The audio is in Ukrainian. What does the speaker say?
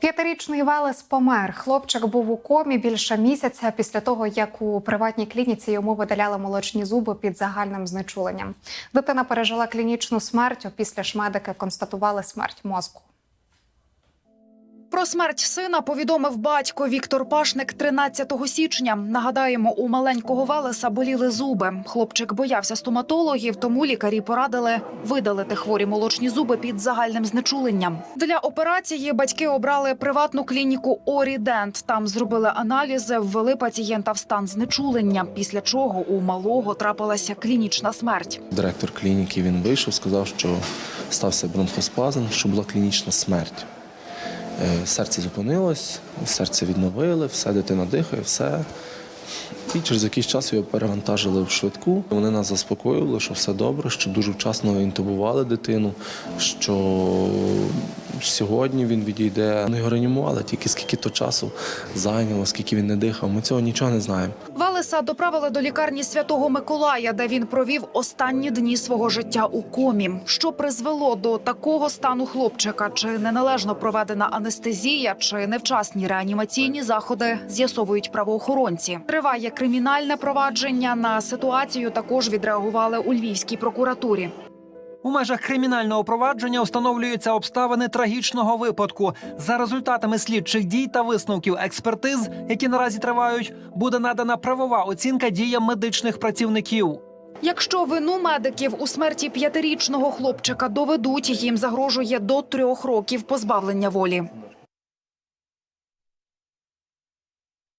П'ятирічний Велес помер. Хлопчик був у комі більше місяця після того, як у приватній клініці йому видаляли молочні зуби під загальним знечуленням. Дитина пережила клінічну смерть. Опісля ж медики констатували смерть мозку. Про смерть сина повідомив батько Віктор Пашник 13 січня. Нагадаємо, у маленького Велеса боліли зуби. Хлопчик боявся стоматологів, тому лікарі порадили видалити хворі молочні зуби під загальним знечуленням. Для операції батьки обрали приватну клініку Орідент. Там зробили аналізи, ввели пацієнта в стан знечулення. Після чого у малого трапилася клінічна смерть. Директор клініки він вийшов, сказав, що стався бронхоспазм, що була клінічна смерть. Е, Серце зупинилось, серце відновили, все, дитина дихає, все. І через якийсь час його перевантажили в швидку. Вони нас заспокоїли, що все добре, що дуже вчасно інтубували дитину, що сьогодні він відійде. Вони його реанімували, тільки скільки то часу зайняло, скільки він не дихав. Ми цього нічого не знаємо. Велеса доправили до лікарні Святого Миколая, де він провів останні дні свого життя у комі. Що призвело до такого стану хлопчика? Чи неналежно проведена анестезія, чи невчасні реанімаційні заходи з'ясовують правоохоронці. Триває кримінальне провадження. На ситуацію також відреагували у Львівській прокуратурі. У межах кримінального провадження встановлюються обставини трагічного випадку. За результатами слідчих дій та висновків експертиз, які наразі тривають, буде надана правова оцінка діям медичних працівників. Якщо вину медиків у смерті п'ятирічного хлопчика доведуть, їм загрожує до трьох років позбавлення волі.